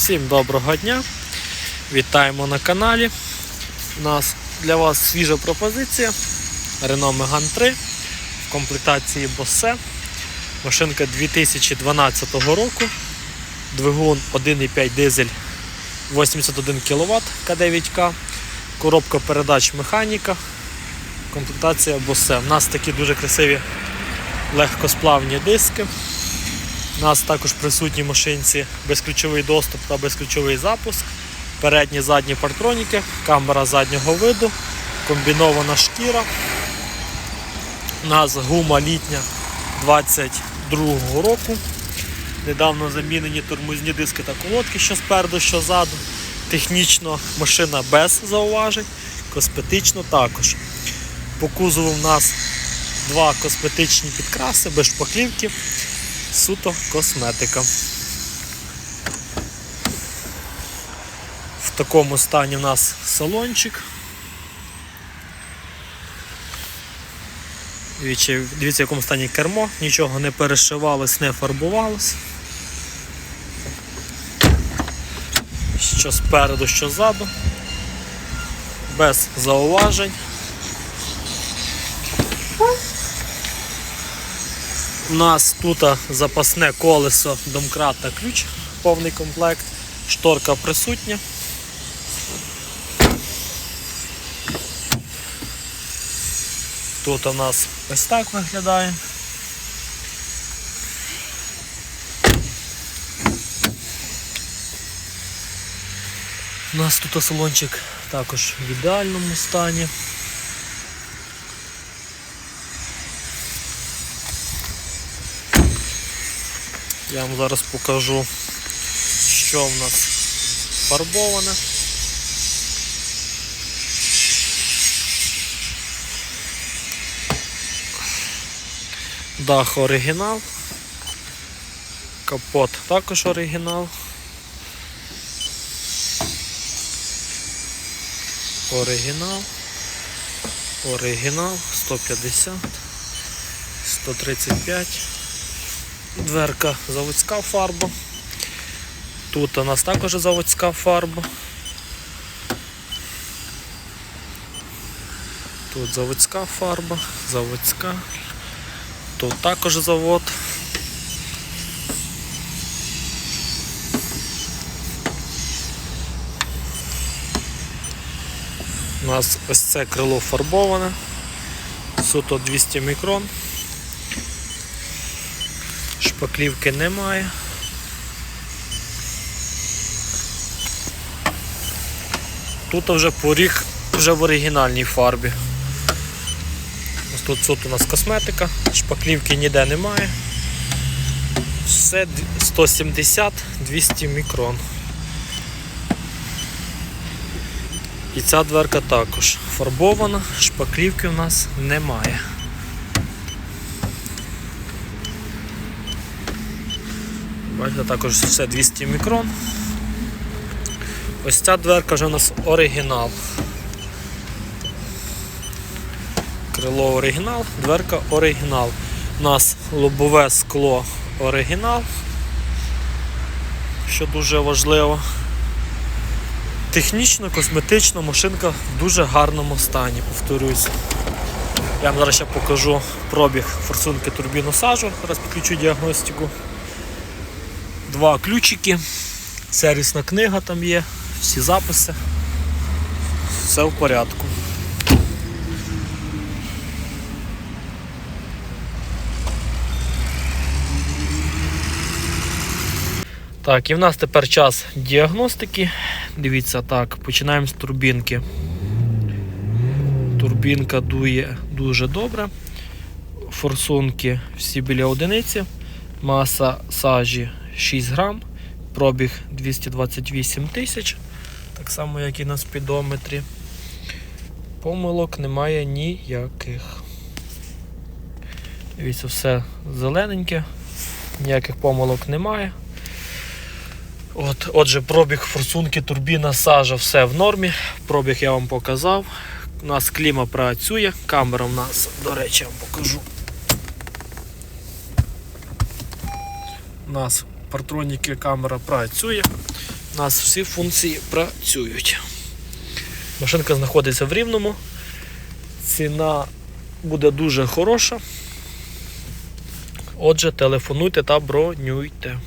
Всім доброго дня. Вітаємо на каналі. У нас для вас свіжа пропозиція. Renault Megane 3 в комплектації Bose. Машинка 2012 року. Двигун 1,5 дизель 81 кВт К9К. Коробка передач механіка. Комплектація Bose. У нас такі дуже красиві легкосплавні диски. У нас також присутні машинці безключовий доступ та безключовий запуск, передні задні партроніки, камера заднього виду, комбінована шкіра. У нас гума літня 22 року. Недавно замінені тормозні диски та колодки, що спереду, що ззаду. Технічно машина без зауважень, косметично також. По кузову в нас два косметичні підкраси без шпаклівки суто косметика. В такому стані в нас салончик. Дивіться, дивіться, в якому стані кермо, нічого не перешивалось, не фарбувалось. Що спереду, що ззаду. Без зауважень. У нас тут запасне колесо, домкрат та ключ, повний комплект, шторка присутня. Тут у нас ось так виглядає. У нас тут салончик також в ідеальному стані. Я вам зараз покажу, що в нас фарбоване. Дах оригінал. Капот також оригінал. Оригінал. Оригінал 150, 135. Дверка заводська фарба. Тут у нас також заводська фарба. Тут заводська фарба, заводська. Тут також завод. У нас ось це крило фарбоване. Суто 200 мікрон. Шпаклівки немає. Тут вже поріг вже в оригінальній фарбі. Ось Тут, тут у нас косметика, шпаклівки ніде немає. Все 170-200 мікрон. І ця дверка також фарбована, шпаклівки у нас немає. Бачите, також все 200 мікрон. Ось ця дверка вже у нас оригінал. Крило оригінал, дверка оригінал. У нас лобове скло оригінал, що дуже важливо. Технічно, косметично машинка в дуже гарному стані, повторюсь. Я вам зараз ще покажу пробіг форсунки турбіносажу, зараз підключу діагностику два ключики, сервісна книга там є, всі записи, все в порядку. Так, і в нас тепер час діагностики. Дивіться так, починаємо з турбінки. Турбінка дує дуже добре. Форсунки всі біля одиниці. Маса сажі 6 грам, пробіг 228 тисяч, так само як і на спідометрі. Помилок немає ніяких. Дивіться, все зелененьке, ніяких помилок немає. От, Отже, пробіг форсунки, турбіна, сажа, все в нормі. Пробіг я вам показав. У нас кліма працює, камера у нас, до речі, я вам покажу. У нас партроніки камера працює. У нас всі функції працюють. Машинка знаходиться в Рівному. Ціна буде дуже хороша. Отже, телефонуйте та бронюйте.